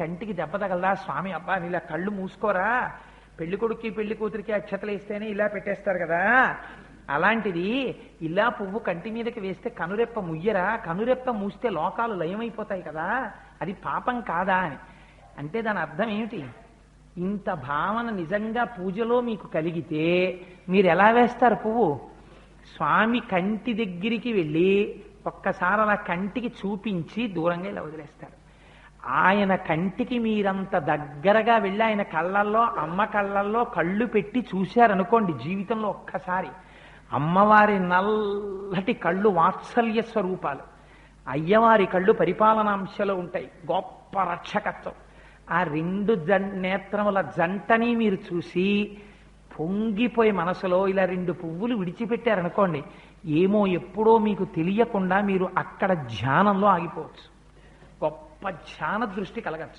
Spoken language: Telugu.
కంటికి దెబ్బ తగలదా? స్వామి అబ్బా ఇలా కళ్ళు మూసుకోరా? పెళ్ళి కొడుక్కి పెళ్ళి కూతురికి అక్షతలు వేస్తేనే ఇలా పెట్టేస్తారు కదా. అలాంటిది ఇలా పువ్వు కంటి మీదకి వేస్తే కనురెప్ప ముయ్యరా? కనురెప్ప మూస్తే లోకాలు లయమైపోతాయి కదా. అది పాపం కాదా అని. అంటే దాని అర్థం ఏమిటి? ఇంత భావన నిజంగా పూజలో మీకు కలిగితే మీరు ఎలా వేస్తారు పువ్వు? స్వామి కంటి దగ్గరికి వెళ్ళి ఒక్కసారి అలా కంటికి చూపించి దూరంగా ఇలా వదిలేస్తారు. ఆయన కంటికి మీరంత దగ్గరగా వెళ్ళి ఆయన కళ్ళల్లో అమ్మ కళ్ళల్లో కళ్ళు పెట్టి చూశారనుకోండి జీవితంలో ఒక్కసారి. అమ్మవారి నల్లటి కళ్ళు వాత్సల్య స్వరూపాలు. అయ్యవారి కళ్ళు పరిపాలనాంశలో ఉంటాయి. గొప్ప రక్షకత్వం. ఆ రెండు జ నేత్రముల జంటని మీరు చూసి పొంగిపోయి మనసులో ఇలా రెండు పువ్వులు విడిచిపెట్టారనుకోండి ఏమో ఎప్పుడో మీకు తెలియకుండా మీరు అక్కడ ధ్యానంలో ఆగిపోవచ్చు. గొప్ప గొప్ప ధ్యాన దృష్టి కలగచ్చు.